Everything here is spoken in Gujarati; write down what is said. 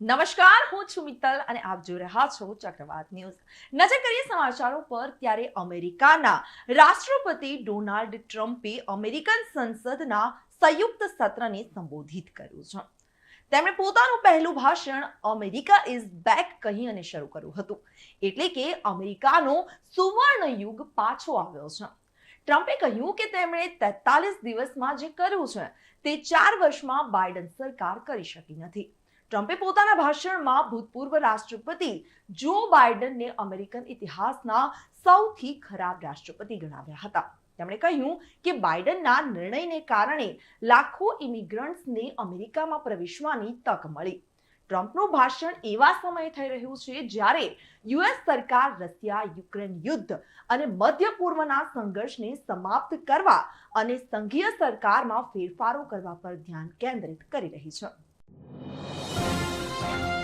નમસ્કાર, હું છું મિત્તલ અને આપ જોઈ રહ્યા છો ચક્રવાત ન્યૂઝ. નજર કરીએ સમાચારો પર, ત્યારે અમેરિકાના રાષ્ટ્રપતિ ડોનાલ્ડ ટ્રમ્પે અમેરિકન સંસદના સંયુક્ત સત્રને સંબોધિત કર્યું છે. તેમણે પોતાનું પહેલું ભાષણ અમેરિકા ઇઝ બેક કહી અને શરૂ કર્યું હતું. એટલે કે અમેરિકાનો સુવર્ણ યુગ પાછો આવ્યો છે. ટ્રમ્પે કહ્યું કે તેમણે તેતાલીસ દિવસમાં જે કર્યું છે, તે ચાર વર્ષમાં બાઇડન સરકાર કરી શકી નથી. ટ્રમ્પે પોતાના ભાષણમાં ભૂતપૂર્વ રાષ્ટ્રપતિ જો બાઇડનને અમેરિકન ઇતિહાસના સૌથી ખરાબ રાષ્ટ્રપતિ ગણાવ્યા હતા. તેમણે કહ્યું કે બાઇડનના નિર્ણયને કારણે લાખો ઇમિગ્રન્ટ્સને અમેરિકામાં પ્રવેશવાની તક મળી. ટ્રમ્પનું ભાષણ એવા સમયે થઈ રહ્યું છે જ્યારે યુએસ સરકાર રશિયા, યુક્રેન યુદ્ધ અને મધ્ય પૂર્વના સંઘર્ષને સમાપ્ત કરવા અને સંઘીય સરકારમાં ફેરફારો કરવા પર ધ્યાન કેન્દ્રિત કરી રહી છે. Thank you.